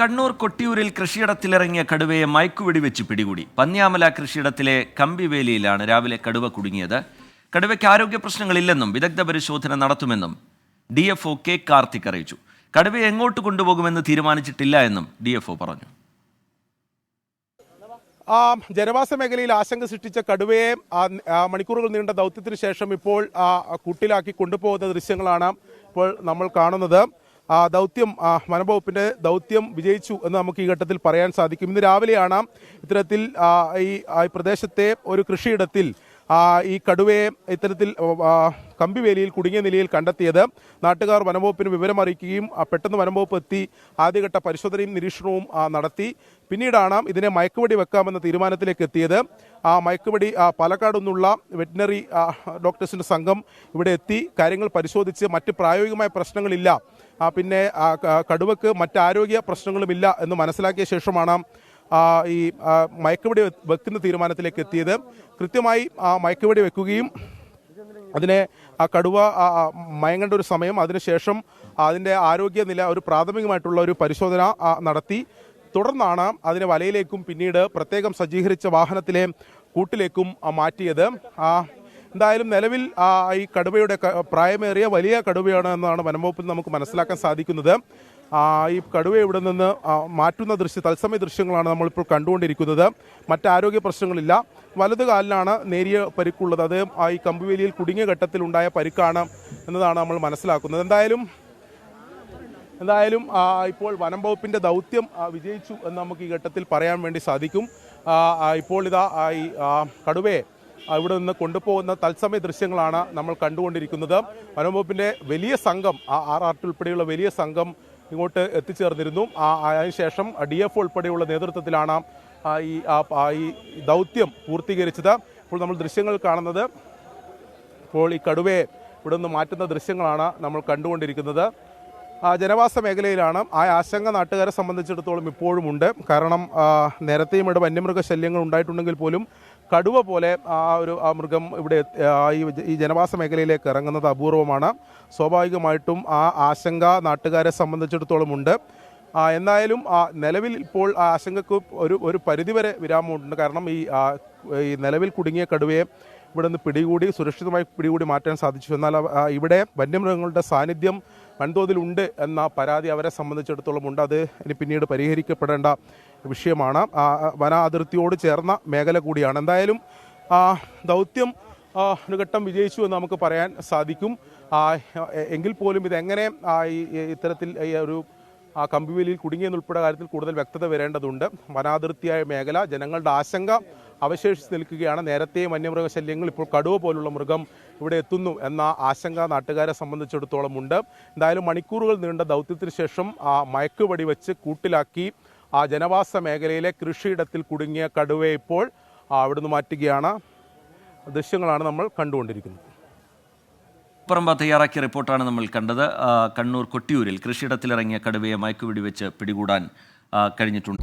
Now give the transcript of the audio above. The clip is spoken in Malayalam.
കണ്ണൂർ കൊട്ടിയൂരിൽ കൃഷിയിടത്തിലിറങ്ങിയ കടുവയെ മയക്കുവെടി വെച്ച് പിടികൂടി. പന്ന്യാമല കൃഷിയിടത്തിലെ കമ്പിവേലിയിലാണ് രാവിലെ കടുവ കുടുങ്ങിയത്. കടുവയ്ക്ക് ആരോഗ്യ പ്രശ്നങ്ങളില്ലെന്നും വിദഗ്ധ പരിശോധന നടത്തുമെന്നും D F O K Karthik അറിയിച്ചു. കടുവയെ എങ്ങോട്ട് കൊണ്ടുപോകുമെന്ന് തീരുമാനിച്ചിട്ടില്ല എന്നും ഡി എഫ് ഒ പറഞ്ഞു ജനവാസ മേഖലയിൽ ആശങ്ക സൃഷ്ടിച്ച കടുവയെ മണിക്കൂറുകൾ നീണ്ട ദൗത്യത്തിന് ശേഷം ഇപ്പോൾ കുട്ടിലാക്കി കൊണ്ടുപോകുന്ന ദൃശ്യങ്ങളാണ് ഇപ്പോൾ നമ്മൾ കാണുന്നത്. ദൗത്യം വനംവകുപ്പിന്റെ ദൗത്യം വിജയിച്ചു എന്ന് നമുക്ക് ഈ ഘട്ടത്തിൽ പറയാൻ സാധിക്കും. ഇന്ന് രാവിലെയാണ് ഇത്തരത്തിൽ ഈ ആ, പ്രദേശത്തെ ഒരു കൃഷിയിടത്തിൽ ആ, ഈ കടുവയെ ഇത്തരത്തിൽ കമ്പിവേലിയിൽ കുടുങ്ങിയ നിലയിൽ കണ്ടെത്തിയത്. നാട്ടുകാർ വനംവകുപ്പിന് വിവരമറിയിക്കുകയും ആ, പെട്ടെന്ന് വനംവകുപ്പ് എത്തി ആദ്യഘട്ട പരിശോധനയും നിരീക്ഷണവും ആ, നടത്തി. പിന്നീടാണ് ഇതിനെ മയക്കുവടി വെക്കാമെന്ന തീരുമാനത്തിലേക്ക് എത്തിയത്. ആ മയക്കുപടി ആ, പാലക്കാട് നിന്നുള്ള വെറ്റിനറി ഡോക്ടേഴ്സിന്റെ സംഘം ഇവിടെ എത്തി. കാര്യങ്ങൾ പരിശോധിച്ച് മറ്റ് പ്രായോഗികമായ പ്രശ്നങ്ങളില്ല. ആ, പിന്നെ കടുവക്ക് മറ്റാരോഗ്യ പ്രശ്നങ്ങളുമില്ല എന്ന് മനസ്സിലാക്കിയ ശേഷമാണ് ഈ മയക്കുവെടി വെക്കുന്ന തീരുമാനത്തിലേക്ക് എത്തിയത്. കൃത്യമായി മയക്കുവെടി വെക്കുകയും അതിനെ ആ കടുവ മയങ്ങേണ്ട ഒരു സമയം അതിനുശേഷം അതിന്റെ ആരോഗ്യനില ഒരു പ്രാഥമികമായിട്ടുള്ള ഒരു പരിശോധന നടത്തി. തുടർന്നാണ് അതിനെ വലയിലേക്കും പിന്നീട് പ്രത്യേകം സജ്ജീകരിച്ച വാഹനത്തിലെ കൂട്ടിലേക്കും മാറ്റിയത്. എന്തായാലും നിലവിൽ ഈ കടുവയുടെ പ്രായമേറിയ വലിയ കടുവയാണ് എന്നാണ് വനംവകുപ്പിൽ നമുക്ക് മനസ്സിലാക്കാൻ സാധിക്കുന്നത്. ഈ കടുവ ഇവിടെ നിന്ന് മാറ്റുന്ന ദൃശ്യ തത്സമയ ദൃശ്യങ്ങളാണ് നമ്മളിപ്പോൾ കണ്ടുകൊണ്ടിരിക്കുന്നത്. മറ്റാരോഗ്യ പ്രശ്നങ്ങളില്ല. വലതു കാലിലാണ് നേരിയ പരിക്കുള്ളത്. അത് ഈ കമ്പുവേലിയിൽ കുടുങ്ങിയ ഘട്ടത്തിലുണ്ടായ പരിക്കാണ് എന്നതാണ് നമ്മൾ മനസ്സിലാക്കുന്നത്. എന്തായാലും എന്തായാലും ഇപ്പോൾ വനം വകുപ്പിന്റെ ദൗത്യം വിജയിച്ചു എന്ന് നമുക്ക് ഈ ഘട്ടത്തിൽ പറയാൻ വേണ്ടി സാധിക്കും. ഇപ്പോൾ ഇതാ ഈ കടുവയെ ഇവിടെ നിന്ന് കൊണ്ടുപോകുന്ന തത്സമയ ദൃശ്യങ്ങളാണ് നമ്മൾ കണ്ടുകൊണ്ടിരിക്കുന്നത്. വനംവകുപ്പിന്റെ വലിയ സംഘം ആ ആർ ആർ ടി ഉൾപ്പെടെയുള്ള വലിയ സംഘം ഇങ്ങോട്ട് എത്തിച്ചേർന്നിരുന്നു. ആ അതിനുശേഷം ഡി എഫ് ഉൾപ്പെടെയുള്ള നേതൃത്വത്തിലാണ് ഈ ഈ ദൗത്യം പൂർത്തീകരിച്ചത്. ഇപ്പോൾ നമ്മൾ ദൃശ്യങ്ങൾ കാണുന്നത് ഇപ്പോൾ ഈ കടുവയെ ഇവിടെ നിന്ന് മാറ്റുന്ന ദൃശ്യങ്ങളാണ് നമ്മൾ കണ്ടുകൊണ്ടിരിക്കുന്നത്. ജനവാസ മേഖലയിലാണ്. ആ ആശങ്ക നാട്ടുകാരെ സംബന്ധിച്ചിടത്തോളം ഇപ്പോഴും ഉണ്ട് കാരണം നേരത്തെയും ഇവിടെ വന്യമൃഗ ശല്യങ്ങൾ ഉണ്ടായിട്ടുണ്ടെങ്കിൽ പോലും കടുവ പോലെ ആ ഒരു ആ മൃഗം ഇവിടെ ഈ ജനവാസ മേഖലയിലേക്ക് ഇറങ്ങുന്നത് അപൂർവമാണ്. സ്വാഭാവികമായിട്ടും ആ ആശങ്ക നാട്ടുകാരെ സംബന്ധിച്ചിടത്തോളം ഉണ്ട്. എന്നായാലും ആ, നിലവിൽ ഇപ്പോൾ ആ ആശങ്കക്ക് ഒരു ഒരു പരിധിവരെ വിരാമമുണ്ട്. കാരണം ഈ ഈ നിലവിൽ കുടുങ്ങിയ കടുവയെ ഇവിടെ നിന്ന് പിടികൂടി സുരക്ഷിതമായി പിടികൂടി മാറ്റാൻ സാധിച്ചു. എന്നാൽ ഇവിടെ വന്യമൃഗങ്ങളുടെ സാന്നിധ്യം വൻതോതിലുണ്ട് എന്ന പരാതി അവരെ സംബന്ധിച്ചിടത്തോളം ഉണ്ട്. അത് ഇനി പിന്നീട് പരിഹരിക്കപ്പെടേണ്ട വിഷയമാണ്. വന അതിർത്തിയോട് ചേർന്ന മേഖല കൂടിയാണ്. എന്തായാലും ദൗത്യം ഒരു ഘട്ടം വിജയിച്ചു എന്ന് നമുക്ക് പറയാൻ സാധിക്കും. എങ്കിൽ പോലും ഇതെങ്ങനെ ഇത്തരത്തിൽ ഒരു കമ്പിവേലിയിൽ കുടുങ്ങിയെന്നുൾപ്പെടെ കാര്യത്തിൽ കൂടുതൽ വ്യക്തത വരേണ്ടതുണ്ട്. വനാതിർത്തിയായ മേഖല ജനങ്ങളുടെ ആശങ്ക അവശേഷിച്ച് നിൽക്കുകയാണ്. നേരത്തെ വന്യമൃഗശല്യങ്ങൾ ഇപ്പോൾ കടുവ പോലുള്ള മൃഗം ഇവിടെ എത്തുന്നു എന്ന ആശങ്ക നാട്ടുകാരെ സംബന്ധിച്ചിടത്തോളം ഉണ്ട് എന്തായാലും മണിക്കൂറുകൾ നീണ്ട ദൗത്യത്തിന് ശേഷം മയക്കുവടി വെച്ച് കൂട്ടിലാക്കി ആ ജനവാസ മേഖലയിലെ കൃഷിയിടത്തിൽ കുടുങ്ങിയ കടുവയെ ഇപ്പോൾ അവിടുന്ന് മാറ്റുകയാണ്. ദൃശ്യങ്ങളാണ് നമ്മൾ കണ്ടുകൊണ്ടിരിക്കുന്നത്. പറമ്പ തയ്യാറാക്കിയ റിപ്പോർട്ടാണ് നമ്മൾ കണ്ടത്. കണ്ണൂർ കൊട്ടിയൂരിൽ കൃഷിയിടത്തിലിറങ്ങിയ കടുവയെ മയക്കുവെടി വെച്ച് പിടികൂടാൻ കഴിഞ്ഞിട്ടുണ്ട്.